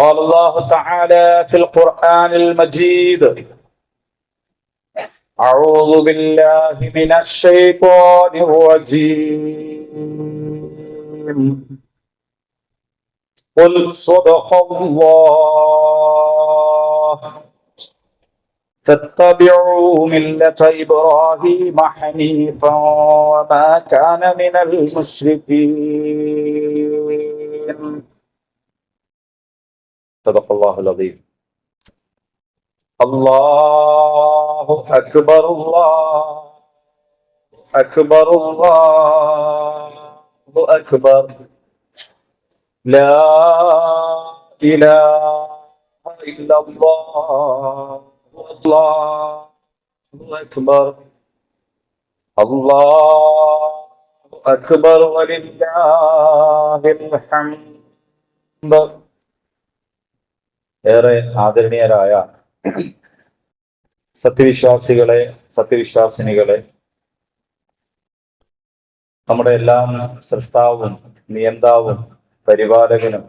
قال الله تعالى في القرآن المجيد. أعوذ بالله من الشيطان الرجيم. قل صدق الله. فاتبعوا ملة إبراهيم حنيفا وما كان من المشركين. صدق الله العظيم الله أكبر الله أكبر الله أكبر لا إله إلا الله الله أكبر الله أكبر ولله الحمد ഏറെ ആദരണീയരായ സത്യവിശ്വാസികളെ സത്യവിശ്വാസിനികളെ നമ്മുടെ എല്ലാം സൃഷ്ടാവും നിയന്താവും പരിപാലകനും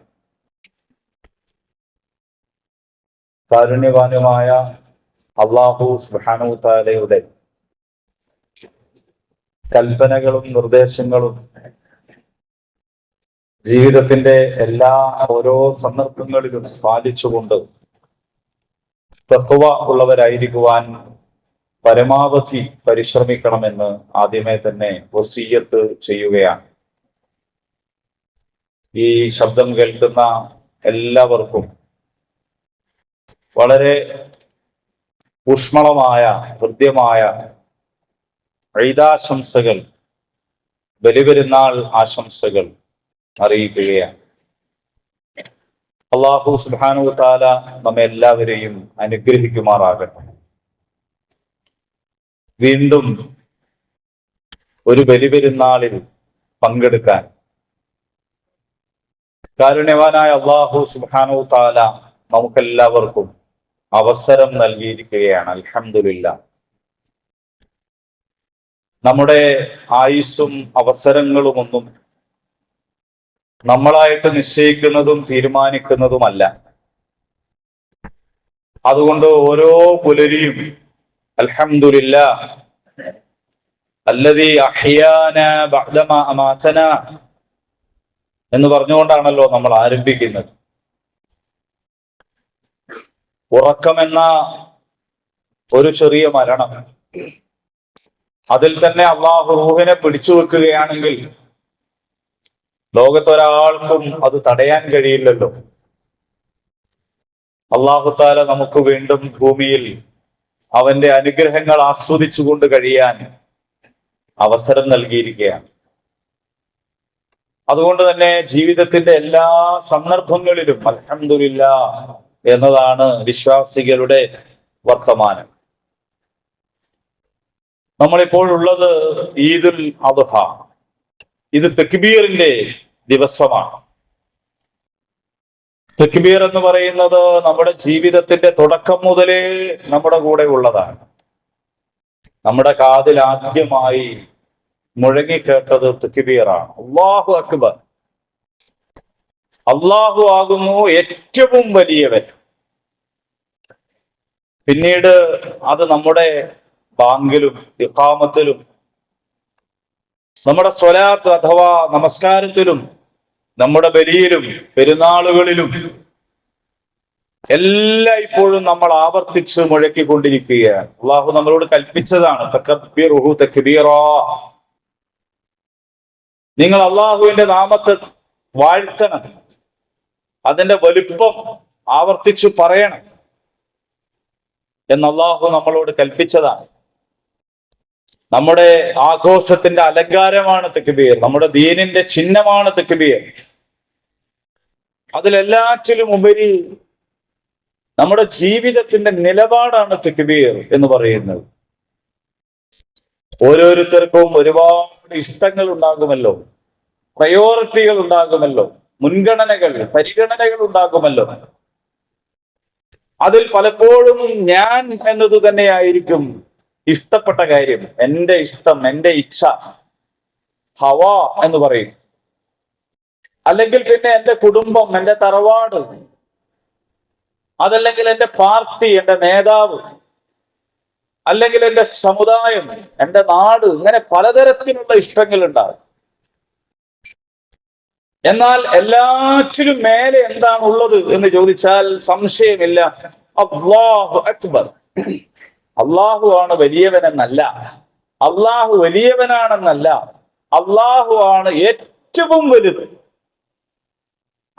കാരുണ്യവാനുമായ അള്ളാഹു സുഹാനുത്താലയുടെ താലയുടെ കൽപ്പനകളും നിർദ്ദേശങ്ങളും ജീവിതത്തിന്റെ എല്ലാ ഓരോ സന്ദർഭങ്ങളിലും പാലിച്ചുകൊണ്ട് തത്വ ഉള്ളവരായിരിക്കുവാൻ പരമാവധി പരിശ്രമിക്കണമെന്ന് ആദ്യമേ തന്നെ വസീയത്ത് ചെയ്യുകയാണ്. ഈ ശബ്ദം കേൾക്കുന്ന എല്ലാവർക്കും വളരെ ഊഷ്മളമായ ഹൃദ്യമായ ഐതാശംസകൾ ബലിപെരുന്നാൾ ആശംസകൾ അറിയിക്കുകയാണ്. അള്ളാഹു സുബാനു താല നമ്മെ എല്ലാവരെയും അനുഗ്രഹിക്കുമാറാകട്ടെ. വീണ്ടും ഒരു ബലിപെരുന്നാളിൽ പങ്കെടുക്കാൻ കാരുണ്യവാനായ അള്ളാഹു സുബാനു താല നമുക്കെല്ലാവർക്കും അവസരം നൽകിയിരിക്കുകയാണ്. അലഹമില്ല നമ്മുടെ ആയുസ്സും അവസരങ്ങളുമൊന്നും നമ്മളായിട്ട് നിശ്ചയിക്കുന്നതും തീരുമാനിക്കുന്നതുമല്ല. അതുകൊണ്ട് ഓരോ പുലരിയും അൽഹമില്ല അല്ലതി അഹിയാന എന്ന് പറഞ്ഞുകൊണ്ടാണല്ലോ നമ്മൾ ആരംഭിക്കുന്നത്. ഉറക്കമെന്ന ഒരു ചെറിയ മരണം. അതിൽ തന്നെ അള്ളാഹു റൂഹിനെ പിടിച്ചു വെക്കുകയാണെങ്കിൽ ലോകത്തൊരാൾക്കും അത് തടയാൻ കഴിയില്ലല്ലോ. അള്ളാഹുത്താല നമുക്ക് വീണ്ടും ഭൂമിയിൽ അവന്റെ അനുഗ്രഹങ്ങൾ ആസ്വദിച്ചുകൊണ്ട് കഴിയാൻ അവസരം നൽകിയിരിക്കുകയാണ്. അതുകൊണ്ട് തന്നെ ജീവിതത്തിന്റെ എല്ലാ സന്ദർഭങ്ങളിലും അലഹമില്ല എന്നതാണ് വിശ്വാസികളുടെ വർത്തമാനം. നമ്മളിപ്പോൾ ഉള്ളത് ഈദുൽ അദ്ഹ. ഇത് തെക്ബീറിന്റെ ദിവസമാണ്. തെക്ബീർ എന്ന് പറയുന്നത് നമ്മുടെ ജീവിതത്തിന്റെ തുടക്കം മുതലേ നമ്മുടെ കൂടെ ഉള്ളതാണ്. നമ്മുടെ കാതിൽ ആദ്യമായി മുഴങ്ങിക്കേട്ടത് തെക്ബീറാണ്. അള്ളാഹു അക്ബർ. അള്ളാഹു ആകുന്നു ഏറ്റവും വലിയവൻ. പിന്നീട് അത് നമ്മുടെ ബാങ്കിലും ഇഖാമത്തിലും നമ്മുടെ സ്വലാത്ത് അഥവാ നമസ്കാരത്തിലും നമ്മുടെ ബലിയിലും പെരുന്നാളുകളിലും എല്ലാം ഇപ്പോഴും നമ്മൾ ആവർത്തിച്ച് മുഴക്കിക്കൊണ്ടിരിക്കുകയാണ് അള്ളാഹു നമ്മളോട് കൽപ്പിച്ചതാണ്. നിങ്ങൾ അള്ളാഹുവിന്റെ നാമത്തെ വാഴ്ത്തണം അതിന്റെ വലുപ്പം ആവർത്തിച്ചു പറയണം എന്ന് അള്ളാഹു നമ്മളോട് കൽപ്പിച്ചതാണ് നമ്മുടെ ആഘോഷത്തിന്റെ അലങ്കാരമാണ് തെക്കുബീർ നമ്മുടെ ദീനിന്റെ ചിഹ്നമാണ് തെക്കുബീർ അതിലെല്ലാറ്റിലും ഉപരി നമ്മുടെ ജീവിതത്തിന്റെ നിലപാടാണ് തെക്കുബീർ എന്ന് പറയുന്നത്. ഓരോരുത്തർക്കും ഒരുപാട് ഇഷ്ടങ്ങൾ ഉണ്ടാകുമല്ലോ. പ്രയോറിറ്റികൾ ഉണ്ടാകുമല്ലോ. മുൻഗണനകൾ പരിഗണനകൾ ഉണ്ടാകുമല്ലോ. അതിൽ പലപ്പോഴും ഞാൻ എന്നത് തന്നെയായിരിക്കും. ഇഷ്ടപ്പെട്ട കാര്യം എന്റെ ഇഷ്ടം എന്റെ ഇച്ഛ ഹവ എന്ന് പറയും. അല്ലെങ്കിൽ പിന്നെ എന്റെ കുടുംബം എന്റെ തറവാട് അതല്ലെങ്കിൽ എന്റെ പാർട്ടി എന്റെ നേതാവ് അല്ലെങ്കിൽ എന്റെ സമുദായം എന്റെ നാട് ഇങ്ങനെ പലതരത്തിലുള്ള ഇഷ്ടങ്ങൾ ഉണ്ടാകും എന്നാൽ എല്ലാറ്റിലും മേലെ എന്താണ് ഉള്ളത് എന്ന് ചോദിച്ചാൽ സംശയമില്ല. അള്ളാഹു അക്ബർ. അള്ളാഹു ആണ് വലിയവനെന്നല്ല. അള്ളാഹു വലിയവനാണെന്നല്ല. അള്ളാഹു ആണ് ഏറ്റവും വലുത്.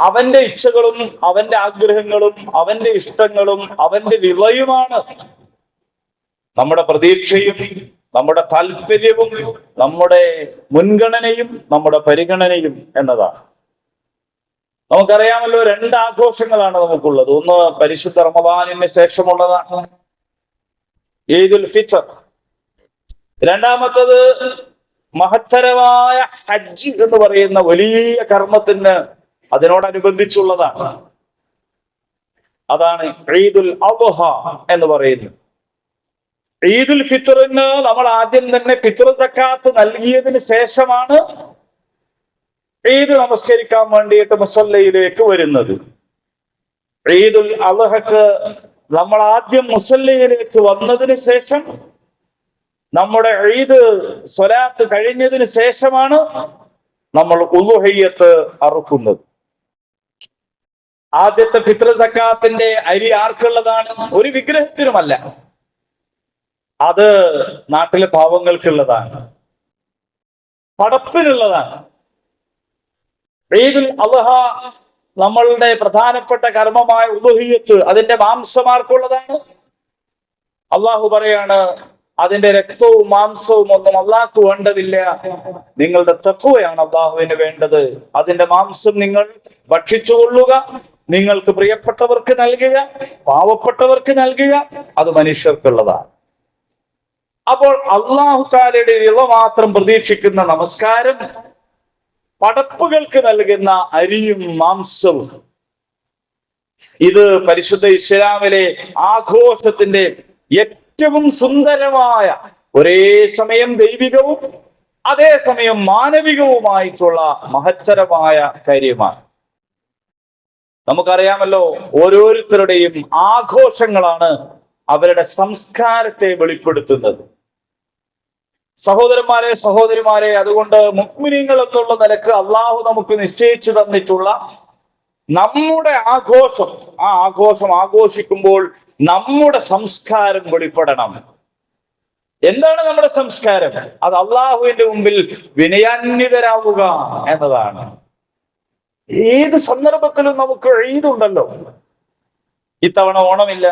അവന്റെ ഇച്ഛകളും അവന്റെ ആഗ്രഹങ്ങളും അവന്റെ ഇഷ്ടങ്ങളും അവന്റെ വിളയുമാണ്. നമ്മുടെ പ്രതീക്ഷയും നമ്മുടെ താല്പര്യവും നമ്മുടെ മുൻഗണനയും നമ്മുടെ പരിഗണനയും എന്നതാണ്. നമുക്കറിയാമല്ലോ രണ്ട് ആഘോഷങ്ങളാണ് നമുക്കുള്ളത്. ഒന്ന് പരിശുദ്ധ റമദാനിന് ശേഷമുള്ളതാണ്. ഈദുൽ ഫിത്തർ രണ്ടാമത്തത് മഹത്തരമായ ഹജ്ജ് എന്ന് പറയുന്ന വലിയ കർമ്മത്തിന് അതിനോടനുബന്ധിച്ചുള്ളതാണ്. അതാണ് ഈദുൽ അബുഹ എന്ന് പറയുന്നത്. ഈദുൽ ഫിത്തറിന് നമ്മൾ ആദ്യം തന്നെ ഫിത്തർ സക്കാത്ത് നൽകിയതിന് ശേഷമാണ് ഈദ് നമസ്കരിക്കാൻ വേണ്ടിയിട്ട് മുസല്ലയിലേക്ക് വരുന്നത്. ഈദുൽ അദ്ഹക്ക് നമ്മൾ ആദ്യം മുസല്ലയിലേക്ക് വന്നതിന് ശേഷം നമ്മുടെ ഈദ് സ്വലാത്ത് കഴിഞ്ഞതിന് ശേഷമാണ് നമ്മൾ ഉലുഹയ്യത്ത് അറുക്കുന്നത്. ആദ്യത്തെ ഫിത്ര സക്കാത്തിന്റെ അരി ആർക്കുള്ളതാണ്? ഒരു വിഗ്രഹത്തിനുമല്ല. അത് നാട്ടിലെ പാവങ്ങൾക്കുള്ളതാണ്. പടപ്പിനുള്ളതാണ്. ഈദുൽ അദ്ഹ നമ്മളുടെ പ്രധാനപ്പെട്ട കർമ്മമായ ഉലുഹിയത്ത് അതിന്റെ മാംസമാർക്കുള്ളതാണ്. അള്ളാഹു പറയാണ് അതിന്റെ രക്തവും മാംസവും ഒന്നും അള്ളാഹ്ക്ക് വേണ്ടതില്ല. നിങ്ങളുടെ തക്കുവയാണ് അള്ളാഹുവിന് വേണ്ടത്. അതിന്റെ മാംസം നിങ്ങൾ ഭക്ഷിച്ചുകൊള്ളുക നിങ്ങൾക്ക് പ്രിയപ്പെട്ടവർക്ക് നൽകുക പാവപ്പെട്ടവർക്ക് നൽകുക അത് മനുഷ്യർക്കുള്ളതാണ്. അപ്പോൾ അള്ളാഹു താലയുടെ ഇള മാത്രം പ്രതീക്ഷിക്കുന്ന നമസ്കാരം പടപ്പുകൾക്ക് നൽകുന്ന അരിയും മാംസവും. ഇത് പരിശുദ്ധ ഇസ്ലാമിലെ ആഘോഷത്തിന്റെ ഏറ്റവും സുന്ദരമായ ഒരേ സമയം ദൈവികവും അതേസമയം മാനവികവുമായിട്ടുള്ള മഹത്തരമായ കാര്യമാണ്. നമുക്കറിയാമല്ലോ ഓരോരുത്തരുടെയും ആഘോഷങ്ങളാണ് അവരുടെ സംസ്കാരത്തെ വെളിപ്പെടുത്തുന്നത്. സഹോദരന്മാരെ സഹോദരിമാരെ അതുകൊണ്ട് മുക്മിനിങ്ങൾ എന്നുള്ള നിലയ്ക്ക് അള്ളാഹു നമുക്ക് നിശ്ചയിച്ചു തന്നിട്ടുള്ള നമ്മുടെ ആഘോഷം ആ ആഘോഷം ആഘോഷിക്കുമ്പോൾ നമ്മുടെ സംസ്കാരം വെളിപ്പെടണം. എന്താണ് നമ്മുടെ സംസ്കാരം? അത് അള്ളാഹുവിന്റെ മുമ്പിൽ വിനയാന്വിതരാവുക എന്നതാണ്. ഏത് സന്ദർഭത്തിലും നമുക്ക് എഴുതുണ്ടല്ലോ ഇത്തവണ ഓണമില്ല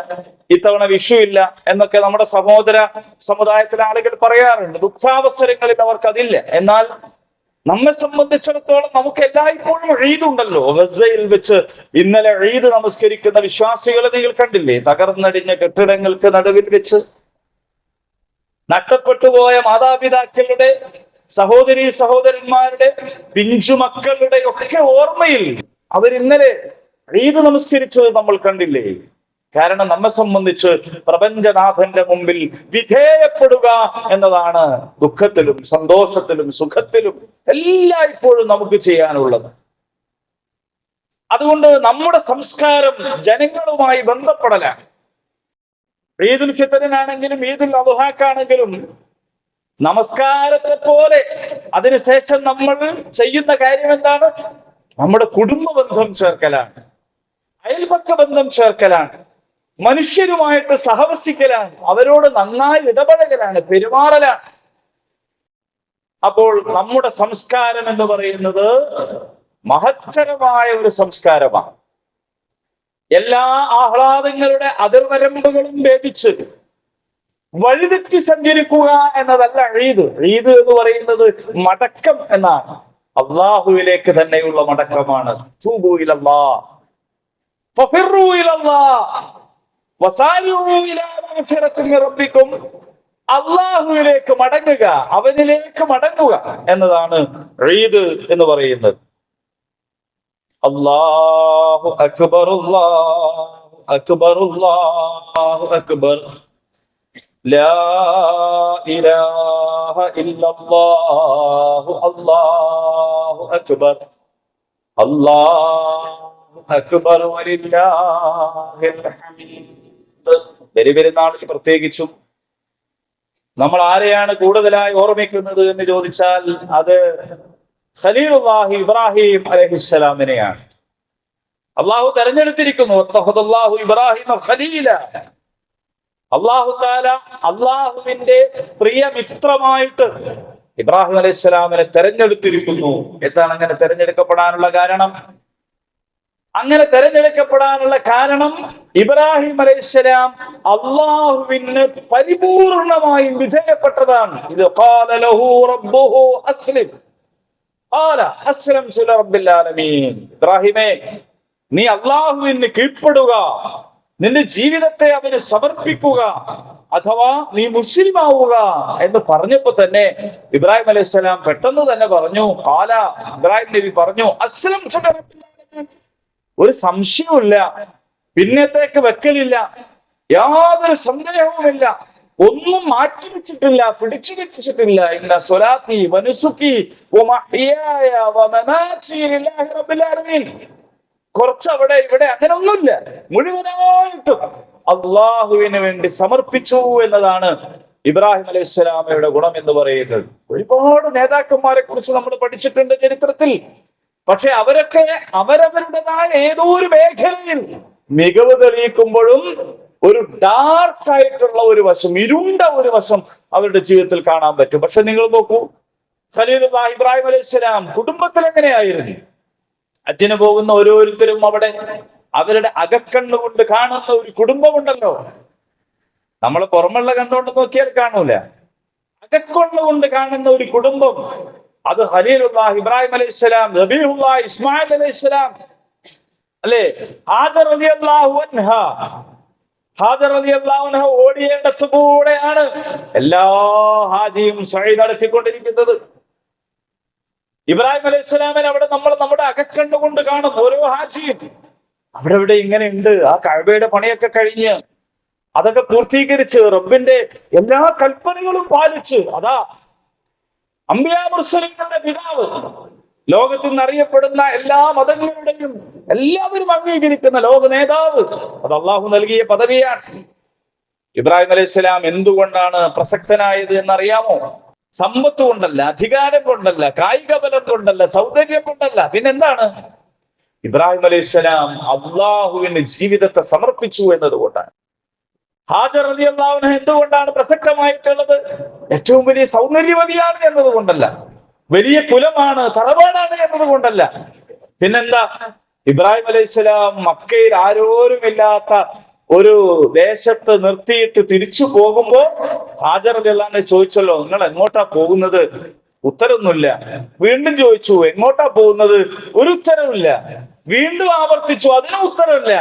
ഇത്തവണ വിഷു ഇല്ല എന്നൊക്കെ നമ്മുടെ സഹോദര സമുദായത്തിലെ ആളുകൾ പറയാറുണ്ട്. ദുഃഖാവസരങ്ങളിൽ അവർക്ക് അതില്ല എന്നാൽ നമ്മെ സംബന്ധിച്ചിടത്തോളം നമുക്ക് എല്ലായ്പ്പോഴും എഴുതുണ്ടല്ലോ ഗസയിൽ വെച്ച് ഇന്നലെ എഴുത് നമസ്കരിക്കുന്ന വിശ്വാസികളെ നിങ്ങൾ കണ്ടില്ലേ? തകർന്നടിഞ്ഞ കെട്ടിടങ്ങൾക്ക് നടുവിൽ വെച്ച് നഷ്ടപ്പെട്ടുപോയ മാതാപിതാക്കളുടെ സഹോദരി സഹോദരന്മാരുടെ പിഞ്ചു മക്കളുടെ ഒക്കെ ഓർമ്മയിൽ അവരിന്നലെ ഈദ് നമസ്കരിച്ചത് നമ്മൾ കണ്ടില്ലേ? കാരണം നമ്മെ സംബന്ധിച്ച് പ്രപഞ്ചനാഥന്റെ മുമ്പിൽ വിധേയപ്പെടുക എന്നതാണ് ദുഃഖത്തിലും സന്തോഷത്തിലും സുഖത്തിലും എല്ലായ്പ്പോഴും നമുക്ക് ചെയ്യാനുള്ളത്. അതുകൊണ്ട് നമ്മുടെ സംസ്കാരം ജനങ്ങളുമായി ബന്ധപ്പെടലാണ്. ഈദുൽ ഫിത്തറിനാണെങ്കിലും ഈദുൽ അബുഹാക്കാണെങ്കിലും നമസ്കാരത്തെ പോലെ അതിനുശേഷം നമ്മൾ ചെയ്യുന്ന കാര്യം എന്താണ്? നമ്മുടെ കുടുംബ ബന്ധം ചേർക്കലാണ്. അയൽപക്ക ബന്ധം ചേർക്കലാണ്. മനുഷ്യരുമായിട്ട് സഹവസിക്കലാണ്. അവരോട് നന്നായി ഇടപഴകലാണ് പെരുമാറലാണ്. അപ്പോൾ നമ്മുടെ സംസ്കാരം എന്ന് പറയുന്നത് മഹത്തരമായ ഒരു സംസ്കാരമാണ്. എല്ലാ ആഹ്ലാദങ്ങളുടെ അതിർവരമ്പുകളും ഭേദിച്ച് വഴിതെറ്റി സഞ്ചരിക്കുക എന്നതല്ല ഈദ്. ഈദ് എന്ന് പറയുന്നത് മടക്കം എന്നാണ്. അള്ളാഹുവിലേക്ക് തന്നെയുള്ള മടക്കമാണ്. തൂബു അള്ളാഹുവിലേക്ക് മടങ്ങുക അവനിലേക്ക് മടങ്ങുക എന്നതാണ് റീദ് എന്ന് പറയുന്നത്. അള്ളാഹു അക്ബർ അക്ബർ അക്ബർ. ഇലാഹ ഇല്ലല്ലാഹു അല്ലാഹു അക്ബർ. അല്ലാഹു അക്ബർ വലില്ലാഹിൽ ഹമീദ് ബലി പെരുന്നാളിൽ പ്രത്യേകിച്ചും നമ്മൾ ആരെയാണ് കൂടുതലായി ഓർമ്മിക്കുന്നത് എന്ന് ചോദിച്ചാൽ അത് ഖലീലുല്ലാഹി ഇബ്രാഹിം അലഹിസ്സലാമിനെയാണ് അള്ളാഹു തെരഞ്ഞെടുത്തിരിക്കുന്നു അള്ളാഹു ഇബ്രാഹിമ ഖലീല അള്ളാഹു താല അള്ളാഹുവിന്റെ പ്രിയ മിത്രമായിട്ട് ഇബ്രാഹിം അലൈഹിസ്സലാമിനെ തെരഞ്ഞെടുത്തിരിക്കുന്നു എന്താണ് അങ്ങനെ തെരഞ്ഞെടുക്കപ്പെടാനുള്ള കാരണം അങ്ങനെ തെരഞ്ഞെടുക്കപ്പെടാനുള്ള കാരണം ഇബ്രാഹിം അലൈഹിസ്സലാം അള്ളാഹുവിന് പരിപൂർണമായും വിധേയപ്പെട്ടതാണ്. ഇത് ഇബ്രാഹിമേ നീ അള്ളാഹുവിന് കീഴ്പ്പെടുക. നിന്റെ ജീവിതത്തെ അവന് സമർപ്പിക്കുക. അഥവാ നീ മുസ്ലിം ആവുക എന്ന് പറഞ്ഞപ്പോ തന്നെ ഇബ്രാഹിം അലൈഹിസ്സലാം പെട്ടെന്ന് തന്നെ പറഞ്ഞു കാല ഇബ്രാഹിം നബി പറഞ്ഞു അസ്ലം ഒരു സംശയവുമില്ല. പിന്നത്തേക്ക് വെക്കലില്ല. യാതൊരു സന്ദേഹവുമില്ല. ഒന്നും മാറ്റിവെച്ചിട്ടില്ല പിടിച്ചു വെച്ചിട്ടില്ല ഇന്ന സ്വലാത്തി വനുസുക്കി കുറച്ചവിടെ ഇവിടെ അങ്ങനെ ഒന്നുമില്ല മുഴുവനായിട്ടും അള്ളാഹുവിന് വേണ്ടി സമർപ്പിച്ചു എന്നതാണ് ഇബ്രാഹിം അലൈഹി സ്വലാമയുടെ ഗുണം എന്ന് പറയുന്നത്. ഒരുപാട് നേതാക്കന്മാരെ കുറിച്ച് നമ്മൾ പഠിച്ചിട്ടുണ്ട് ചരിത്രത്തിൽ. പക്ഷെ അവരൊക്കെ അവരവരുടേതായ ഏതോ ഒരു മേഖലയിൽ മികവ് തെളിയിക്കുമ്പോഴും ഒരു ഡാർക്ക് ആയിട്ടുള്ള ഒരു വശം ഇരുണ്ട ഒരു വശം അവരുടെ ജീവിതത്തിൽ കാണാൻ പറ്റും. പക്ഷെ നിങ്ങൾ നോക്കൂ ഖലീലുല്ലാ ഇബ്രാഹിം അലൈഹി സ്വലാം കുടുംബത്തിൽ എങ്ങനെയായിരുന്നു? അച്ഛന് പോകുന്ന ഓരോരുത്തരും അവിടെ അവരുടെ അകക്കണ്ണുകൊണ്ട് കാണുന്ന ഒരു കുടുംബമുണ്ടല്ലോ. നമ്മൾ പുറമുള്ള കണ്ണുകൊണ്ട് നോക്കിയാൽ കാണൂല. അകക്കണ്ണുകൊണ്ട് കാണുന്ന ഒരു കുടുംബം അത് ഹലീലുല്ലാഹ് ഇബ്രാഹിം അലൈഹി സ്വലാം നബീഹുല്ലാ ഇസ്മായിൽ അലൈഹി സ്വലാം. അല്ലേ? ഹാദർ അൻഹ. ഹാദർ അൻഹ ഓടിയേണ്ടത്ത് കൂടെയാണ് എല്ലാ ഹാജിയും സഴി നടത്തിക്കൊണ്ടിരിക്കുന്നത്. ഇബ്രാഹിം അലൈഹി സ്വലാമിനെ അവിടെ നമ്മൾ നമ്മുടെ അകക്കണ്ടുകൊണ്ട് കാണും ഓരോ ഹാജിയും. അവിടെ ഇവിടെ ഇങ്ങനെ ഉണ്ട്. ആ കഴവയുടെ പണിയൊക്കെ കഴിഞ്ഞ് അതൊക്കെ പൂർത്തീകരിച്ച് റബ്ബിന്റെ എല്ലാ കൽപ്പനകളും പാലിച്ച് അതാ അമ്പിയാ മുർസലിങ്ങളുടെ പിതാവ്. ലോകത്തിൽ നിന്ന് അറിയപ്പെടുന്ന എല്ലാ മതങ്ങളുടെയും എല്ലാവരും അംഗീകരിക്കുന്ന ലോക നേതാവ് അത് അള്ളാഹു നൽകിയ പദവിയാണ്. ഇബ്രാഹിം അലൈഹി സ്വലാം എന്തുകൊണ്ടാണ് പ്രസക്തനായത് എന്നറിയാമോ? സമ്പത്ത് കൊണ്ടല്ല അധികാരം കൊണ്ടല്ല കായിക ബലം കൊണ്ടല്ല സൗന്ദര്യം കൊണ്ടല്ല. പിന്നെന്താണ്? ഇബ്രാഹിം അലൈഹി സ്വലാം അള്ളാഹുവിന് ജീവിതത്തെ സമർപ്പിച്ചു എന്നതുകൊണ്ടാണ്. ഹാജർ അലി അള്ളാഹുന എന്തുകൊണ്ടാണ് പ്രസക്തമായിട്ടുള്ളത്? ഏറ്റവും വലിയ സൗന്ദര്യവതിയാണ് എന്നതുകൊണ്ടല്ല. വലിയ കുലമാണ് തറവാടാണ് എന്നതുകൊണ്ടല്ല. പിന്നെന്താ? ഇബ്രാഹിം അലൈഹിസ്സലാം മക്കയിൽ ആരോരുമില്ലാത്ത ഒരു ദേശത്ത് നിർത്തിയിട്ട് തിരിച്ചു പോകുമ്പോ ഹാജർ അലി അള്ളഹാനെ ചോദിച്ചല്ലോ നിങ്ങൾ എങ്ങോട്ടാ പോകുന്നത്? ഉത്തരവൊന്നുമില്ല വീണ്ടും ചോദിച്ചു എങ്ങോട്ടാ പോകുന്നത്? ഒരു ഉത്തരവില്ല വീണ്ടും ആവർത്തിച്ചു അതിനും ഉത്തരവില്ല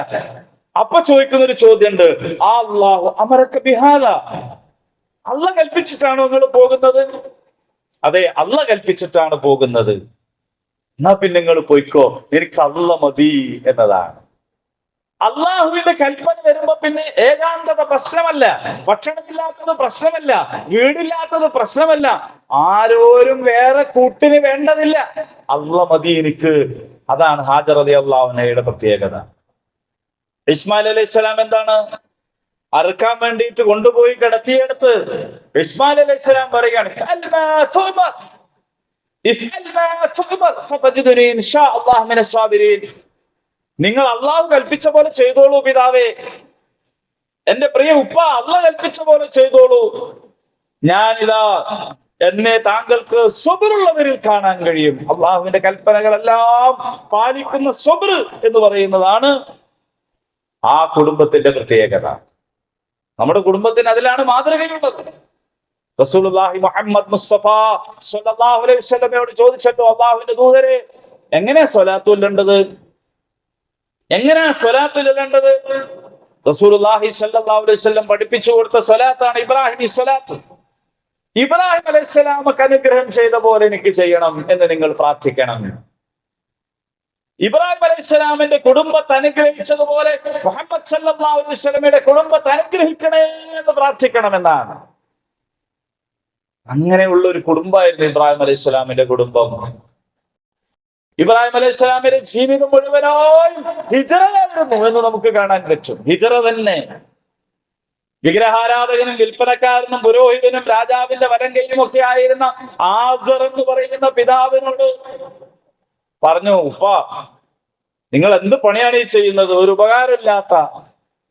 അപ്പൊ ചോദിക്കുന്ന ഒരു ചോദ്യമുണ്ട് അള്ളാഹു അമരക്ക ബിഹാദ. അല്ല കൽപ്പിച്ചിട്ടാണോ നിങ്ങൾ പോകുന്നത്? അതെ അല്ല കൽപ്പിച്ചിട്ടാണ് പോകുന്നത്. എന്നാ പിന്നെ നിങ്ങൾ പോയിക്കോ. എനിക്ക് അല്ല മതി എന്നതാണ്. അള്ളാഹുവിന്റെ കൽപ്പന വരുമ്പോ പിന്നെ ഏകാന്തത പ്രശ്നമല്ല. ഭക്ഷണമില്ലാത്തത് പ്രശ്നമല്ല. വീടില്ലാത്തത് പ്രശ്നമല്ല. ആരോരും വേറെ കൂട്ടിന് വേണ്ടതില്ല. അള്ള മതി എനിക്ക്. അതാണ് ഹാജർ അലി അള്ളാഹുനയുടെ പ്രത്യേകത. ഇസ്മായിൽ അലൈഹി സ്വലാം എന്താണ്? അറുക്കാൻ വേണ്ടിയിട്ട് കൊണ്ടുപോയി കിടത്തിയെടുത്ത് ഇസ്മായിൽ അലൈഹി സ്വലാം പറയുകയാണ്. നിങ്ങൾ അള്ളാഹു കൽപ്പിച്ച പോലെ ചെയ്തോളൂ പിതാവേ. എന്റെ പ്രിയ ഉപ്പ അള്ള കൽപ്പിച്ച പോലെ ചെയ്തോളൂ. ഞാനിതാ എന്നെ താങ്കൾക്ക് സ്വബറുള്ളവരിൽ കാണാൻ കഴിയും. അള്ളാഹുവിന്റെ കൽപ്പനകളെല്ലാം പാലിക്കുന്ന സ്വബർ എന്ന് പറയുന്നതാണ് ആ കുടുംബത്തിന്റെ പ്രത്യേകത. നമ്മുടെ കുടുംബത്തിന് അതിലാണ് മാതൃകയുള്ളത്. റസൂലുള്ളാഹി മുഹമ്മദ് മുസ്തഫ സ്വല്ലല്ലാഹു അലൈഹി വസല്ലമയോട് ചോദിച്ചല്ലോ അള്ളാഹുവിന്റെ ദൂതരെ എങ്ങനെ സ്വലാത്തു ചൊല്ലേണ്ടത് എങ്ങനെയാ സ്വലാത്തു ചൊല്ലേണ്ടത് റസൂലുള്ളാഹി സല്ലല്ലാഹു അലൈഹി വസല്ലം പഠിപ്പിച്ചു കൊടുത്ത സ്വലാത്താണ് ഇബ്രാഹിം സ്വലാത്ത്. ഇബ്രാഹിം അലൈഹി സ്വലാമക്ക് അനുഗ്രഹം ചെയ്ത പോലെ എനിക്ക് ചെയ്യണം എന്ന് നിങ്ങൾ പ്രാർത്ഥിക്കണം. ഇബ്രാഹിം അലൈഹി സ്വലാമിന്റെ കുടുംബത്തെ അനുഗ്രഹിച്ചതുപോലെ മുഹമ്മദ് സല്ലല്ലാഹു അലൈഹി വസല്ലമയുടെ കുടുംബത്തെ അനുഗ്രഹിക്കണേ എന്ന് പ്രാർത്ഥിക്കണമെന്നാണ്. അങ്ങനെയുള്ള ഒരു കുടുംബമായിരുന്നു ഇബ്രാഹിം അലൈഹി സ്വലാമിന്റെ കുടുംബം. ഇബ്രാഹിം അലൈഹി സ്വലാമിന്റെ ജീവിതം മുഴുവനായും ഹിജറയായിരുന്നു എന്ന് നമുക്ക് കാണാൻ പറ്റും. ഹിജറ തന്നെ വിഗ്രഹാരാധകനും വിൽപ്പനക്കാരനും പുരോഹിതനും രാജാവിന്റെ വലം ഒക്കെ ആയിരുന്ന ആസർ എന്ന് പറയുന്ന പിതാവിനോട് പറഞ്ഞു ഉപ്പ നിങ്ങൾ എന്ത് പണിയാണ് ഈ ചെയ്യുന്നത്? ഒരു ഉപകാരമില്ലാത്ത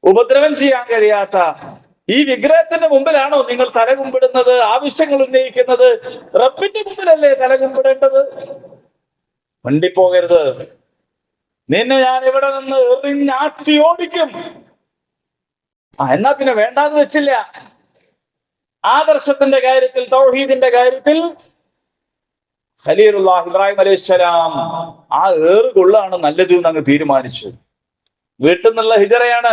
ഉപദ്രവം ചെയ്യാൻ കഴിയാത്ത ഈ വിഗ്രഹത്തിന്റെ മുമ്പിലാണോ നിങ്ങൾ തല കുമ്പിടുന്നത് ആവശ്യങ്ങൾ ഉന്നയിക്കുന്നത്? റബ്ബിന്റെ മുമ്പിലല്ലേ തല കുമ്പിടേണ്ടത് വണ്ടിപ്പോകരുത് നിന്നെ ഞാൻ ഇവിടെ നിന്ന് എറിഞ്ഞാട്ടി ഓടിക്കും. ആ എന്നാ പിന്നെ വേണ്ടാന്ന് വെച്ചില്ല. ആദർശത്തിന്റെ കാര്യത്തിൽ തൗഹീദിന്റെ കാര്യത്തിൽ ഖലീലുല്ലാഹ് ഇബ്രാഹിം അലൈഹി സ്വലാം ആ ഏറ് കൊള്ളാണ് നല്ലത് എന്ന് അങ്ങ് തീരുമാനിച്ചു. വീട്ടിൽ നിന്നുള്ള ഹിജറയാണ്.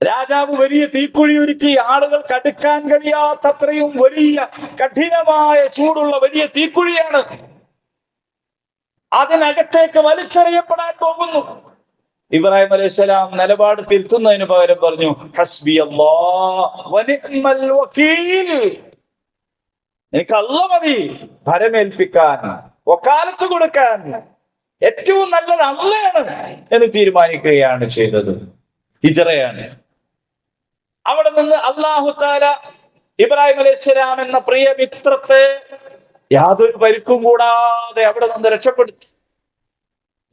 രാജാവ് വലിയ തീക്കുഴി ഒരുക്കി ആളുകൾ കടുക്കാൻ കഴിയാത്തത്രയും വലിയ കഠിനമായ ചൂടുള്ള വലിയ തീക്കുഴിയാണ് അതിനകത്തേക്ക് വലിച്ചെറിയപ്പെടാൻ പോകുന്നു. ഇബ്രാഹിം അലൈഹിസ്സലാം നിലപാട് തിരുത്തുന്നതിന് പകരം പറഞ്ഞു ഹസ്ബി വക്കീൽ. എനിക്ക് അല്ല മതി ഭരമേൽപ്പിക്കാൻ ഒക്കാലത്ത് കൊടുക്കാൻ ഏറ്റവും നല്ലത് അള്ളയാണ് എന്ന് തീരുമാനിക്കുകയാണ് ചെയ്തത്. ഹിജറയാണ്. അവിടെ നിന്ന് അള്ളാഹു താല ഇബ്രാഹിം അലൈഹി എന്ന പ്രിയ മിത്രത്തെ യാതൊരു പരിക്കും കൂടാതെ അവിടെ നിന്ന് രക്ഷപ്പെടുത്തി.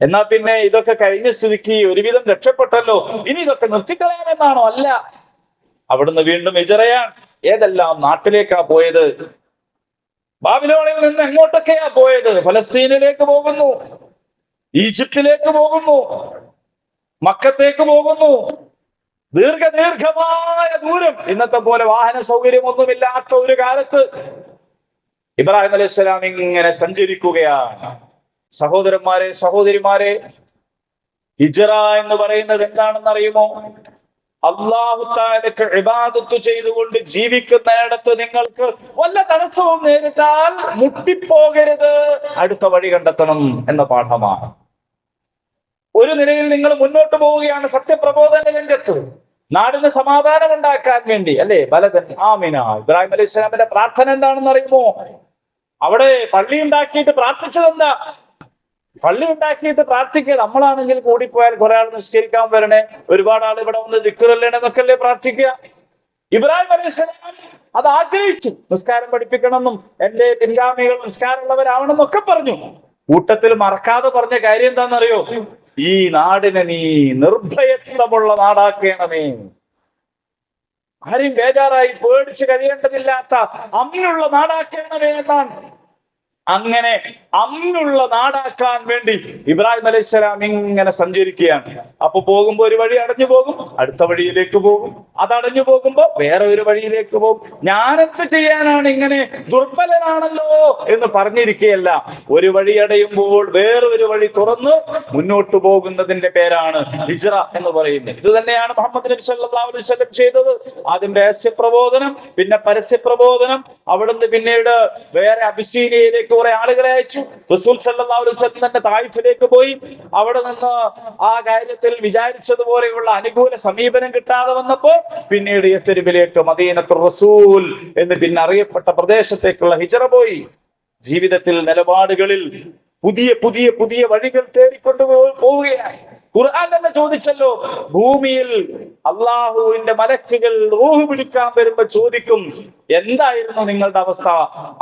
എന്നാ പിന്നെ ഇതൊക്കെ കഴിഞ്ഞ സ്ഥിതിക്ക് ഒരുവിധം രക്ഷപ്പെട്ടല്ലോ. ഇനി ഇതൊക്കെ നിർത്തിക്കളയാമെന്നാണോ? അല്ല. അവിടുന്ന് വീണ്ടും ഇജറയാണ് ഏതെല്ലാം നാട്ടിലേക്കാ പോയത്? ബാബിലോണിൽ നിന്ന് എങ്ങോട്ടൊക്കെയാ പോയത്? ഫലസ്തീനിലേക്ക് പോകുന്നു. ഈജിപ്തിലേക്ക് പോകുന്നു. മക്കത്തേക്ക് പോകുന്നു. ദീർഘദീർഘമായ ദൂരം. ഇന്നത്തെ പോലെ വാഹന സൗകര്യമൊന്നുമില്ലാത്ത ഒരു കാലത്ത് ഇബ്രാഹിം അലൈഹി സ്വലാം ഇങ്ങനെ സഞ്ചരിക്കുകയാണ്. സഹോദരന്മാരെ സഹോദരിമാരെ ഹിജറ എന്ന് പറയുന്നത് എന്താണെന്ന് അറിയുമോ അള്ളാഹുത്താലക്ക് ഇബാദത്ത് ചെയ്തുകൊണ്ട് ജീവിക്കുന്നിടത്ത് നിങ്ങൾക്ക് വല്ല തടസ്സവും നേരിട്ടാൽ മുട്ടിപ്പോകരുത്. അടുത്ത വഴി കണ്ടെത്തണം എന്ന പാഠമാണ്. ഒരു നിലയിൽ നിങ്ങൾ മുന്നോട്ട് പോവുകയാണ് സത്യപ്രബോധന രംഗത്ത്. നാടിന് സമാധാനം ഉണ്ടാക്കാൻ വേണ്ടി അല്ലേ? ബലതൻ ആമിന ഇബ്രാഹിം അലൈഹി സ്വലാമിന്റെ പ്രാർത്ഥന എന്താണെന്ന് അറിയുമോ? അവിടെ പള്ളി ഉണ്ടാക്കിയിട്ട് പ്രാർത്ഥിച്ചതെന്താ? പള്ളി ഉണ്ടാക്കിയിട്ട് പ്രാർത്ഥിക്കുക. നമ്മളാണെങ്കിൽ കൂടിപ്പോയാൽ കുറെ ആൾ നിഷ്കരിക്കാൻ വരണേ. ഒരുപാട് ആൾ ഇവിടെ വന്ന് ദിക്കുറല്ലേണെന്നൊക്കെ അല്ലേ പ്രാർത്ഥിക്കുക? ഇബ്രാഹിം അലൈഹി സ്വലാം അത് ആഗ്രഹിച്ചു. നിസ്കാരം പഠിപ്പിക്കണമെന്നും എന്റെ പിൻഗാമികൾ നിസ്കാരമുള്ളവരാവണമെന്നൊക്കെ പറഞ്ഞു. കൂട്ടത്തിൽ മറക്കാതെ പറഞ്ഞ കാര്യം എന്താണെന്നറിയോ? ഈ നാടിനെ നീ നിർഭയത്വമുള്ള നാടാക്കണമേ. ആരും ബേജാറായി പേടിച്ച് കഴിയേണ്ടതില്ലാത്ത അമ്മിനുള്ള നാടാക്കണമേ എന്നാണ്. അങ്ങനെ അമ്മുള്ള നാടാക്കാൻ വേണ്ടി ഇബ്രാഹിം അലൈഹിസ്സലാം ഇങ്ങനെ സഞ്ചരിക്കുകയാണ്. അപ്പൊ പോകുമ്പോ ഒരു വഴി അടഞ്ഞു പോകും അടുത്ത വഴിയിലേക്ക് പോകും. അതടഞ്ഞു അടഞ്ഞു പോകുമ്പോ വേറെ ഒരു വഴിയിലേക്ക് പോകും. ഞാനെന്ത് ചെയ്യാനാണ് ഇങ്ങനെ ദുർബലനാണല്ലോ എന്ന് പറഞ്ഞിരിക്കുകയല്ല. ഒരു വഴി അടയുമ്പോൾ വേറൊരു വഴി തുറന്ന് മുന്നോട്ട് പോകുന്നതിന്റെ പേരാണ് ഹിജ്റ എന്ന് പറയുന്നത്. ഇത് തന്നെയാണ് മുഹമ്മദ് നബി സല്ലല്ലാഹു അലൈഹി വസല്ലം ചെയ്തത്. ആദ്യം രഹസ്യ പ്രബോധനം പിന്നെ പരസ്യ പ്രബോധനം അവിടുന്ന് പിന്നീട് വേറെ അബിസീനിയയിലേക്ക് കുറെ ആളുകളെ അയച്ചു. റസൂൽ വസല്ലം തന്നെ തായിഫിലേക്ക് പോയി. അവിടെ നിന്ന് ആ കാര്യത്തിൽ വിചാരിച്ചതുപോലെയുള്ള അനുകൂല സമീപനം കിട്ടാതെ വന്നപ്പോ പിന്നീട് യസ്രിബിലേക്ക് മദീനത്തു റസൂൽ എന്ന് പിന്നെ അറിയപ്പെട്ട പ്രദേശത്തേക്കുള്ള ഹിജറ പോയി. ജീവിതത്തിൽ നിലപാടുകളിൽ പുതിയ പുതിയ പുതിയ വഴികൾ തേടിക്കൊണ്ടു പോവുകയായി. ഖുർആൻ തന്നെ ചോദിച്ചല്ലോ ഭൂമിയിൽ അള്ളാഹുവിന്റെ മലക്കുകൾ റൂഹ് പിടിക്കാൻ വരുമ്പോ ചോദിക്കും എന്തായിരുന്നു നിങ്ങളുടെ അവസ്ഥ?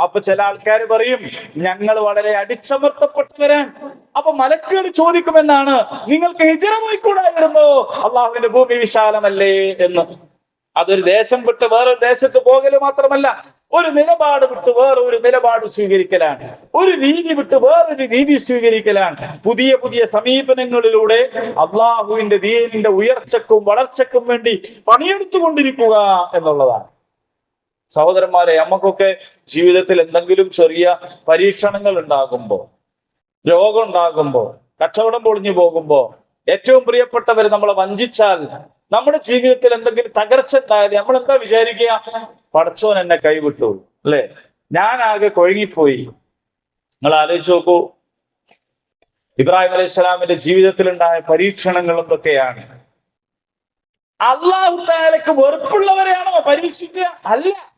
അപ്പൊ ചില ആൾക്കാർ പറയും ഞങ്ങൾ വളരെ അടിച്ചമർത്തപ്പെട്ടവരാണ് അപ്പൊ മലക്കുകൾ ചോദിക്കുമെന്നാണ് നിങ്ങൾക്ക് ഹിജറ പോയിക്കൂടായിരുന്നു? അള്ളാഹുവിന്റെ ഭൂമി വിശാലമല്ലേ? എന്ന്. അതൊരു ദേശം വിട്ട് വേറൊരു ദേശത്ത് പോകൽ മാത്രമല്ല ഒരു നിലപാട് വിട്ട് വേറെ ഒരു നിലപാട് സ്വീകരിക്കലാണ്. ഒരു രീതി വിട്ട് വേറൊരു രീതി സ്വീകരിക്കലാണ്. പുതിയ പുതിയ സമീപനങ്ങളിലൂടെ അള്ളാഹുവിന്റെ ദീനിന്റെ ഉയർച്ചക്കും വളർച്ചക്കും വേണ്ടി പണിയെടുത്തുകൊണ്ടിരിക്കുക എന്നുള്ളതാണ്. സഹോദരന്മാരെ നമുക്കൊക്കെ ജീവിതത്തിൽ എന്തെങ്കിലും ചെറിയ പരീക്ഷണങ്ങൾ ഉണ്ടാകുമ്പോ രോഗം ഉണ്ടാകുമ്പോ കച്ചവടം പൊളിഞ്ഞു പോകുമ്പോ ഏറ്റവും പ്രിയപ്പെട്ടവർ നമ്മളെ വഞ്ചിച്ചാൽ നമ്മുടെ ജീവിതത്തിൽ എന്തെങ്കിലും തകർച്ച ഉണ്ടായാലും നമ്മൾ എന്താ വിചാരിക്കുക? പടച്ചോൻ എന്നെ കൈവിട്ടു. അല്ലെ? ഞാൻ ആകെ കൊഴുങ്ങിപ്പോയി. നിങ്ങൾ ആലോചിച്ച് നോക്കൂ. ഇബ്രാഹിം അലൈഹി സ്വലാമിന്റെ ജീവിതത്തിൽ ഉണ്ടായ പരീക്ഷണങ്ങൾ എന്തൊക്കെയാണ്? അള്ളാഹു വെറുപ്പുള്ളവരെയാണോ പരീക്ഷിക്കുക? അല്ല.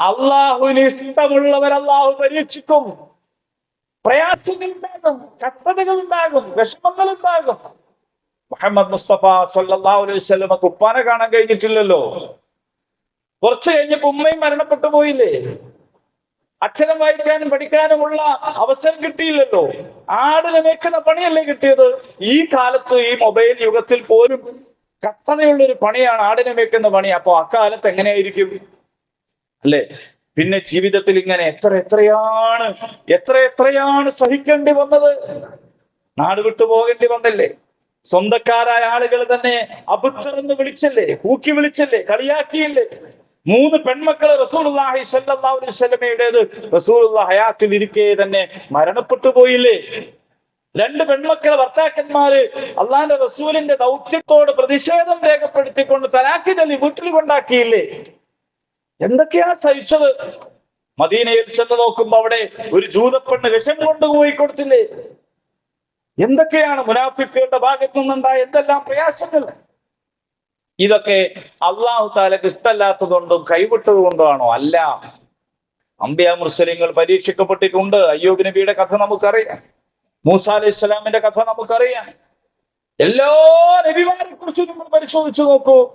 അള്ളാഹുവിന് ഇഷ്ടമുള്ളവർ അള്ളാഹു പരീക്ഷിക്കും. പ്രയാസങ്ങൾ ഉണ്ടാകും കത്തതകൾ ഉണ്ടാകും വിഷമങ്ങൾ ഉണ്ടാകും മുഹമ്മദ് മുസ്തഫ സല്ലല്ലാഹു അലൈഹി വസല്ലമക്ക് ഉപ്പാനെ കാണാൻ കഴിഞ്ഞിട്ടില്ലല്ലോ. കുറച്ചു കഴിഞ്ഞപ്പോ ഉമ്മയും മരണപ്പെട്ടു പോയില്ലേ? അക്ഷരം വായിക്കാനും പഠിക്കാനുമുള്ള അവസരം കിട്ടിയില്ലല്ലോ. ആടിനെ മേക്കുന്ന പണിയല്ലേ കിട്ടിയത്? ഈ കാലത്ത് ഈ മൊബൈൽ യുഗത്തിൽ പോലും കട്ടതയുള്ള ഒരു പണിയാണ് ആടിനെ മേക്കുന്ന പണി. അപ്പൊ അക്കാലത്ത് എങ്ങനെയായിരിക്കും? അല്ലേ? പിന്നെ ജീവിതത്തിൽ ഇങ്ങനെ എത്ര എത്രയാണ് എത്ര എത്രയാണ് സഹിക്കേണ്ടി വന്നത്? നാട് വിട്ടു പോകേണ്ടി വന്നില്ലേ? സ്വന്തക്കാരായ ആളുകൾ തന്നെ അബുദ്ധറെന്ന് വിളിച്ചല്ലേ ഊക്കി വിളിച്ചല്ലേ കളിയാക്കിയില്ലേ? മൂന്ന് പെൺമക്കൾ അലൈഹി വസല്ലമയുടേത്. റസൂലുള്ള ഹയാത്തിൽ ഇരിക്കെ തന്നെ മരണപ്പെട്ടു പോയില്ലേ? രണ്ട് പെൺമക്കളെ ഭർത്താക്കന്മാര് അള്ളാന്റെ റസൂലിന്റെ ദൗത്യത്തോട് പ്രതിഷേധം രേഖപ്പെടുത്തിക്കൊണ്ട് തലാക്കി തല്ലി വീട്ടിൽ കൊണ്ടാക്കിയില്ലേ? എന്തൊക്കെയാ സഹിച്ചത്? മദീനയിൽ ചെന്ന് നോക്കുമ്പോ അവിടെ ഒരു ജൂതപ്പെണ്ണ് വിഷം കൊണ്ടുപോയി കൊടുത്തില്ലേ? എന്തൊക്കെയാണ് മുനാഫിക്കുകളുടെ ഭാഗത്തു നിന്നുണ്ടായ എന്തെല്ലാം പ്രയാസങ്ങൾ? ഇതൊക്കെ അള്ളാഹു താലക്ക് ഇഷ്ടമല്ലാത്തതുകൊണ്ടും കൈവിട്ടതുകൊണ്ടാണോ അല്ല. അമ്പിയ മുസ്ലിങ്ങൾ പരീക്ഷിക്കപ്പെട്ടിട്ടുണ്ട്. അയ്യൂബ് നബിയുടെ കഥ നമുക്കറിയാം. മൂസ അലൈഹി ഇസ്ലാമിന്റെ കഥ നമുക്കറിയാം. എല്ലാ നബിമാരെ കുറിച്ച് നിങ്ങൾ പരിശോധിച്ചു നോക്കൂ.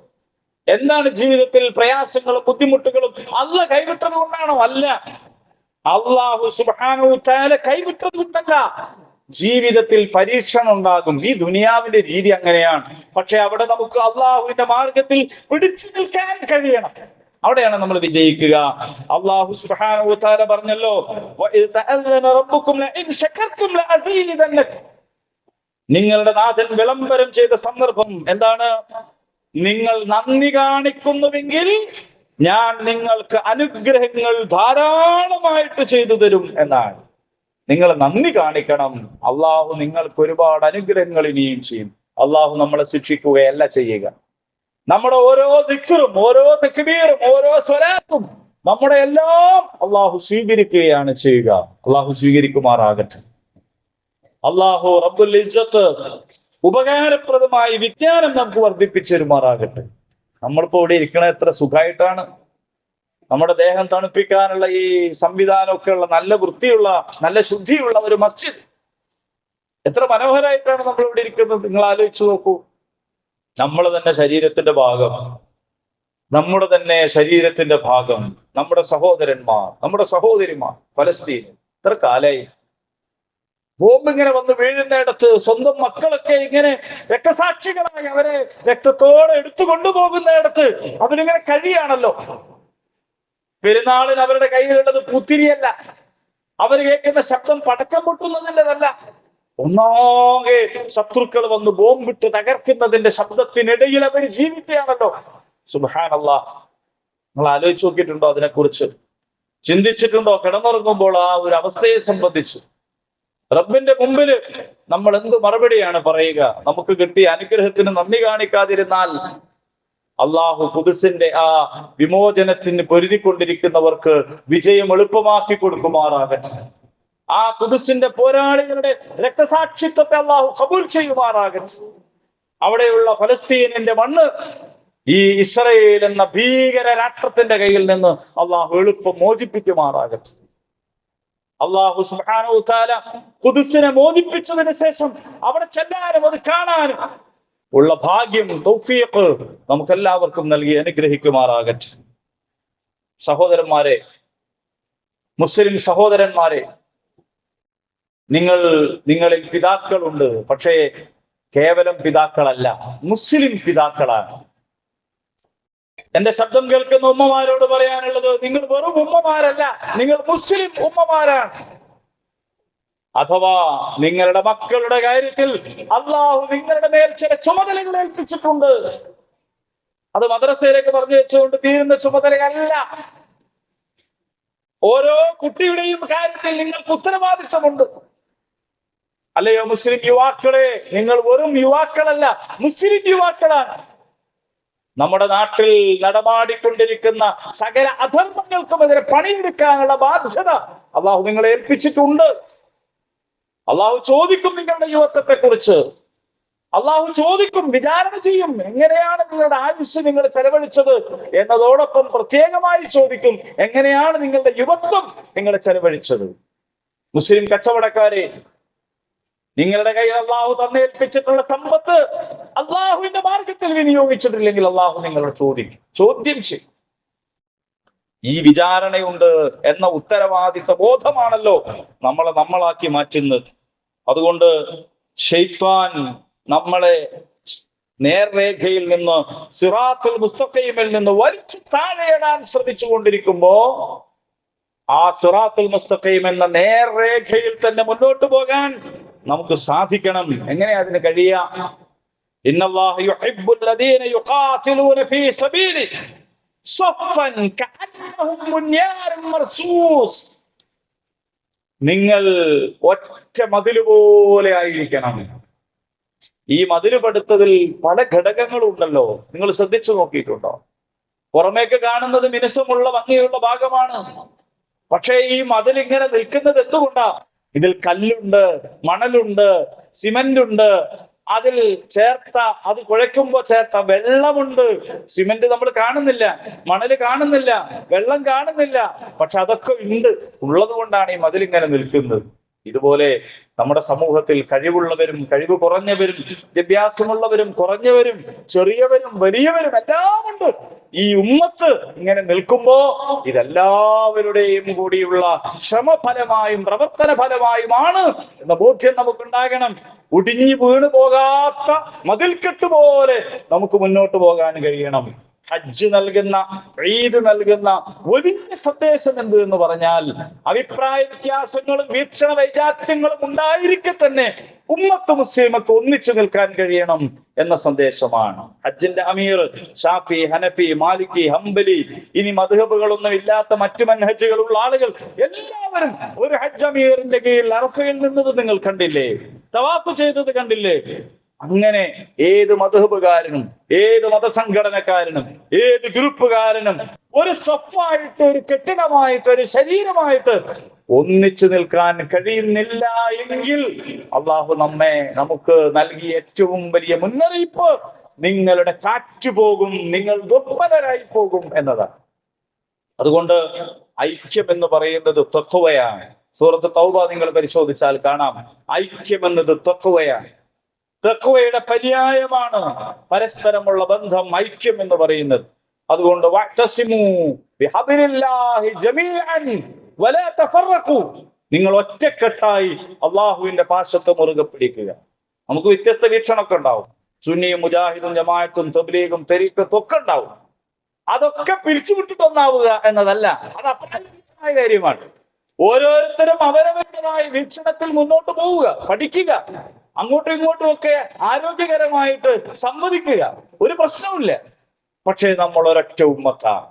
എന്താണ് ജീവിതത്തിൽ പ്രയാസങ്ങളും ബുദ്ധിമുട്ടുകളും? അല്ല കൈവിട്ടത് കൊണ്ടാണോ അല്ല അള്ളാഹു സുബാനു കൈവിട്ടത് കൊണ്ടല്ല ജീവിതത്തിൽ പരീക്ഷണം ഉണ്ടാകും ഈ ദുനിയാവിന്റെ രീതി അങ്ങനെയാണ്. പക്ഷെ അവിടെ നമുക്ക് അള്ളാഹുവിന്റെ മാർഗത്തിൽ പിടിച്ചു നിൽക്കാൻ കഴിയണം. അവിടെയാണ് നമ്മൾ വിജയിക്കുക. അള്ളാഹു സുബ്ഹാനഹു പറഞ്ഞല്ലോ. നിങ്ങളുടെ നാഥൻ വിളംബരം ചെയ്ത സന്ദർഭം എന്താണ്? നിങ്ങൾ നന്ദി കാണിക്കുന്നുവെങ്കിൽ ഞാൻ നിങ്ങൾക്ക് അനുഗ്രഹങ്ങൾ ധാരാളമായിട്ട് ചെയ്തു തരും എന്നാണ്. നിങ്ങൾ നന്ദി കാണിക്കണം. അള്ളാഹു നിങ്ങൾക്ക് ഒരുപാട് അനുഗ്രഹങ്ങൾ ഇനിയും ചെയ്യും. അള്ളാഹു നമ്മളെ ശിക്ഷിക്കുകയല്ല ചെയ്യുക. നമ്മുടെ ഓരോ ദിക്കറും ഓരോ തെക്കുബീറും ഓരോ സ്വലാത്തും നമ്മുടെ എല്ലാം അള്ളാഹു സ്വീകരിക്കുകയാണ് ചെയ്യുക. അള്ളാഹു സ്വീകരിക്കുമാറാകട്ടെ. അള്ളാഹു റബ്ബുൽ ഇസ്സത്ത് ഉപകാരപ്രദമായി വിജ്ഞാനം നമുക്ക് വർദ്ധിപ്പിച്ചു തരുമാറാകട്ടെ. നമ്മളിപ്പോ ഇവിടെ ഇരിക്കണ എത്ര സുഖമായിട്ടാണ് നമ്മുടെ ദേഹം തണുപ്പിക്കാനുള്ള ഈ സംവിധാനമൊക്കെ ഉള്ള നല്ല വൃത്തിയുള്ള നല്ല ശുദ്ധിയുള്ള ഒരു മസ്ജിദ്. എത്ര മനോഹരമായിട്ടാണ് നമ്മൾ ഇവിടെ ഇരിക്കുന്നത്. നിങ്ങൾ ആലോചിച്ചു നോക്കൂ. നമ്മൾ തന്നെ ശരീരത്തിന്റെ ഭാഗം നമ്മുടെ തന്നെ ശരീരത്തിന്റെ ഭാഗം നമ്മുടെ സഹോദരന്മാർ നമ്മുടെ സഹോദരിമാർ ഫലസ്തീൻ ഇത്ര കാലായി. ബോംബ് ഇങ്ങനെ വന്ന് വീഴുന്നിടത്ത് സ്വന്തം മക്കളൊക്കെ ഇങ്ങനെ രക്തസാക്ഷികളായി അവരെ രക്തത്തോടെ എടുത്തു കൊണ്ടുപോകുന്നിടത്ത് അവരിങ്ങനെ കഴിയാണല്ലോ. പെരുന്നാളിന് അവരുടെ കയ്യിലുള്ളത് പുത്തിരിയല്ല. അവർ കേൾക്കുന്ന ശബ്ദം പടക്കം പൊട്ടുന്നതിന്റെതല്ല. ഒന്നാകെ ശത്രുക്കൾ വന്ന് ബോംബിട്ട് തകർക്കുന്നതിന്റെ ശബ്ദത്തിനിടയിൽ അവർ ജീവിക്കുകയാണല്ലോ. സുബാനല്ല നിങ്ങൾ ആലോചിച്ച് നോക്കിയിട്ടുണ്ടോ അതിനെക്കുറിച്ച്? ചിന്തിച്ചിട്ടുണ്ടോ? കിടന്നുറങ്ങുമ്പോൾ ആ ഒരു അവസ്ഥയെ സംബന്ധിച്ച്. റബ്ബിന്റെ മുമ്പിൽ നമ്മൾ എന്ത് മറുപടിയാണ് പറയുക? നമുക്ക് കിട്ടിയ അനുഗ്രഹത്തിന് നന്ദി കാണിക്കാതിരുന്നാൽ അള്ളാഹു കുതിസിന്റെ ആ വിമോചനത്തിന് പൊരുതിക്കൊണ്ടിരിക്കുന്നവർക്ക് വിജയം എളുപ്പമാക്കി കൊടുക്കുമാറാകട്ടെ. ആ കുതിസിന്റെ പോരാളികളുടെ രക്തസാക്ഷിത്വത്തെ അള്ളാഹു കബൂൽ ചെയ്യുമാറാകട്ടെ. അവിടെയുള്ള ഫലസ്തീനിന്റെ മണ്ണ് ഈ ഇസ്രയേൽ എന്ന ഭീകര രാഷ്ട്രത്തിന്റെ കയ്യിൽ നിന്ന് അള്ളാഹു എളുപ്പം മോചിപ്പിക്കുമാറാകട്ടെ. അള്ളാഹു സുബ്ഹാനഹു താല ഖുദ്സിനെ മോചിപ്പിച്ചതിന് ശേഷം അവിടെ ചെല്ലാനും അത് കാണാനും ഉള്ള ഭാഗ്യം തൗഫീഖ് നമുക്കെല്ലാവർക്കും നൽകി അനുഗ്രഹിക്കുമാറാകട്ടെ. സഹോദരന്മാരെ മുസ്ലിം സഹോദരന്മാരെ നിങ്ങൾ നിങ്ങളിൽ പിതാക്കളുണ്ട് പക്ഷേ കേവലം പിതാക്കളല്ല മുസ്ലിം പിതാക്കളാണ്. എന്റെ ശബ്ദം കേൾക്കുന്ന ഉമ്മമാരോട് പറയാനുള്ളത് നിങ്ങൾ വെറും ഉമ്മമാരല്ല നിങ്ങൾ മുസ്ലിം ഉമ്മമാരാണ്. അഥവാ നിങ്ങളുടെ മക്കളുടെ കാര്യത്തിൽ അള്ളാഹു നിങ്ങളുടെ മേൽ ചില ചുമതലകൾ ഏൽപ്പിച്ചിട്ടുണ്ട്. അത് മദ്രസയിലേക്ക് പറഞ്ഞു വെച്ചുകൊണ്ട് തീരുന്ന ചുമതലയല്ല. ഓരോ കുട്ടിയുടെയും കാര്യത്തിൽ നിങ്ങൾക്ക് ഉത്തരവാദിത്തമുണ്ട്. അല്ലയോ മുസ്ലിം യുവാക്കളെ നിങ്ങൾ വെറും യുവാക്കളല്ല മുസ്ലിം യുവാക്കളാണ്. നമ്മുടെ നാട്ടിൽ നടമാടിക്കൊണ്ടിരിക്കുന്ന സകല അധർമ്മങ്ങൾക്കുമെതിരെ പണിയെടുക്കാനുള്ള ബാധ്യത അള്ളാഹു നിങ്ങളെ ഏൽപ്പിച്ചിട്ടുണ്ട്. അള്ളാഹു ചോദിക്കും നിങ്ങളുടെ യുവത്വത്തെ കുറിച്ച് അള്ളാഹു ചോദിക്കും വിചാരണ ചെയ്യും എങ്ങനെയാണ് നിങ്ങളുടെ ആയുസ് നിങ്ങൾ ചെലവഴിച്ചത് എന്നതോടൊപ്പം പ്രത്യേകമായി ചോദിക്കും എങ്ങനെയാണ് നിങ്ങളുടെ യുവത്വം നിങ്ങൾ ചെലവഴിച്ചത്. മുസ്ലിം കച്ചവടക്കാരെ നിങ്ങളുടെ കയ്യിൽ അള്ളാഹു തന്നേൽപ്പിച്ചിട്ടുള്ള സമ്പത്ത് അള്ളാഹുവിന്റെ മാർഗത്തിൽ വിനിയോഗിച്ചിട്ടില്ലെങ്കിൽ അള്ളാഹു നിങ്ങളോട് ചോദിക്കും ചോദ്യം ചെയ്യും. ഈ വിചാരണയുണ്ട് എന്ന ഉത്തരവാദിത്ത ബോധമാണല്ലോ നമ്മളെ നമ്മളാക്കി മാറ്റുന്നത്. അതുകൊണ്ട് ഷെയ്ത്താൻ നമ്മളെ നേർരേഖയിൽ നിന്ന് സിറാത്തുൽ മുസ്തഖീമിൽ നിന്ന് വലിച്ചു താഴെയിടാൻ ശ്രമിച്ചു കൊണ്ടിരിക്കുമ്പോ ആ സിറാത്തുൽ മുസ്തഖീം എന്ന നേർരേഖയിൽ തന്നെ മുന്നോട്ട് പോകാൻ നമുക്ക് സാധിക്കണം. എങ്ങനെ അതിന് കഴിയാ ബുന്യാനും മർസൂസ്. നിങ്ങൾ ഒറ്റ മതിൽ പോലെ ആയിരിക്കണം. ഈ മതിൽ പടുത്തതിൽ പല ഘടകങ്ങളുണ്ടല്ലോ. നിങ്ങൾ ശ്രദ്ധിച്ചു നോക്കിയിട്ടുണ്ടോ? പുറമേക്ക് കാണുന്നത് മിനുസമുള്ള ഭംഗിയുള്ള ഭാഗമാണ്. പക്ഷേ ഈ മതിൽ ഇങ്ങനെ നിൽക്കുന്നത് എന്തുകൊണ്ടാ? ഇതിൽ കല്ലുണ്ട് മണലുണ്ട് സിമന്റ് ഉണ്ട് അതിൽ ചേർത്ത അത് കുഴയ്ക്കുമ്പോ ചേർത്ത വെള്ളമുണ്ട്. സിമെന്റ് നമ്മൾ കാണുന്നില്ല മണൽ കാണുന്നില്ല വെള്ളം കാണുന്നില്ല. പക്ഷെ അതൊക്കെ ഉണ്ട്. ഉള്ളത് കൊണ്ടാണ് ഈ മതിൽ ഇങ്ങനെ നിൽക്കുന്നത്. ഇതുപോലെ നമ്മുടെ സമൂഹത്തിൽ കഴിവുള്ളവരും കഴിവ് കുറഞ്ഞവരും വിദ്യാഭ്യാസമുള്ളവരും കുറഞ്ഞവരും ചെറിയവരും വലിയവരും എല്ലാം ഉണ്ട്. ഈ ഉമ്മത്ത് ഇങ്ങനെ നിൽക്കുമ്പോ ഇതെല്ലാവരുടെയും കൂടിയുള്ള ശ്രമഫലമായും പ്രവർത്തന ഫലമായുമാണ് എന്ന ബോധ്യം നമുക്കുണ്ടാകണം. ഒടിഞ്ഞു വീണു പോകാത്ത മതിൽക്കെട്ട് പോലെ നമുക്ക് മുന്നോട്ട് പോകാൻ കഴിയണം. ഹജ്ജ് നൽകുന്ന ഈദ് നൽകുന്ന വലിയ സന്ദേശം എന്ത് എന്ന് പറഞ്ഞാൽ അഭിപ്രായ വ്യത്യാസങ്ങളും വീക്ഷണ വൈജാത്യങ്ങളും ഉണ്ടായിരിക്കെ തന്നെ ഉമ്മത്ത് മുസ്ലിമൊക്കെ ഒന്നിച്ചു നിൽക്കാൻ കഴിയണം എന്ന സന്ദേശമാണ്. ഹജ്ജിന്റെ അമീർ ഷാഫി ഹനഫി മാലിക്കി ഹംബലി ഇനി മധുഹബുകളൊന്നും ഇല്ലാത്ത മറ്റു മൻഹജുകളുള്ള ആളുകൾ എല്ലാവരും ഒരു ഹജ്ജ് അമീറിന്റെ കീഴിൽ അറഫയിൽ നിന്നത് നിങ്ങൾ കണ്ടില്ലേ? തവാഫ് ചെയ്തത് കണ്ടില്ലേ? അങ്ങനെ ഏത് മതഹബുകാരനും ഏത് മതസംഘടനക്കാരനും ഏത് ഗ്രൂപ്പുകാരനും ഒരു സ്വപ്പായിട്ട് ഒരു കെട്ടിടമായിട്ട് ഒരു ശരീരമായിട്ട് ഒന്നിച്ചു നിൽക്കാൻ കഴിയുന്നില്ല എങ്കിൽ അള്ളാഹു നമ്മെ നമുക്ക് നൽകിയ ഏറ്റവും വലിയ മുന്നറിയിപ്പ് നിങ്ങളുടെ കാറ്റ് പോകും നിങ്ങൾ ദുർബലരായി പോകും എന്നതാണ്. അതുകൊണ്ട് ഐക്യം എന്ന് പറയുന്നത് തൊക്കുവയാണ് സൂറത്ത് തൗബ നിങ്ങൾ പരിശോധിച്ചാൽ കാണാം. ഐക്യം എന്നത് ത്വക്കുവയാണ് തഖ്വയുടെ പര്യായമാണ് പരസ്പരമുള്ള ബന്ധം ഐക്യം എന്ന് പറയുന്നത്. അതുകൊണ്ട് നിങ്ങൾ ഒറ്റക്കെട്ടായി അള്ളാഹുവിന്റെ പാശത്ത് മുറുകെ പിടിക്കുക. നമുക്ക് വ്യത്യസ്ത വീക്ഷണമൊക്കെ ഉണ്ടാവും. സുന്നിയും മുജാഹിദും ജമായത്തും തബ്ലീഗും തെരീക്കത്തും ഒക്കെ ഉണ്ടാവും. അതൊക്കെ പിരിച്ചുവിട്ടിട്ടൊന്നാവുക എന്നതല്ല. അത് അപ്രായോഗികമായ കാര്യമാണ്. ഓരോരുത്തരും അവരവരുടേതായ വീക്ഷണത്തിൽ മുന്നോട്ട് പോവുക പഠിക്കുക. അങ്ങോട്ടും ഇങ്ങോട്ടും ഒക്കെ ആരോഗ്യകരമായിട്ട് സംവദിക്കുക. ഒരു പ്രശ്നവുമില്ല. പക്ഷേ നമ്മൾ ഒരൊറ്റ ഉമ്മത്താണ്.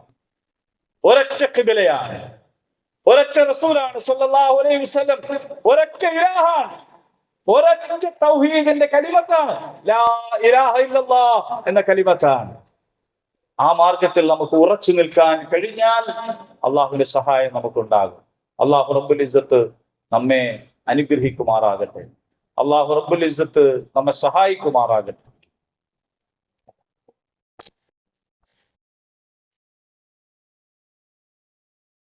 ഒരൊറ്റ കിബിലയാണ് ഒരൊറ്റ റസൂലാണ് സല്ലല്ലാഹു അലൈഹി വസല്ലം. ഒരൊറ്റ ഇലാഹാണ്. ഒരൊറ്റ തൗഹീദിന്റെ കലിമത്താണ്. ലാ ഇലാഹ എന്ന കലിമത്താണ്. ആ മാർഗത്തിൽ നമുക്ക് ഉറച്ചു നിൽക്കാൻ കഴിഞ്ഞാൽ അള്ളാഹുവിന്റെ സഹായം നമുക്കുണ്ടാകും. അള്ളാഹു റബ്ബുൽ ഇസ്സത്ത് നമ്മെ അനുഗ്രഹിക്കുമാറാകട്ടെ. അള്ളാഹു റബ്ബുൽ ഇസ്സത്ത് നമ്മെ സഹായിക്കുമാറാകട്ടെ.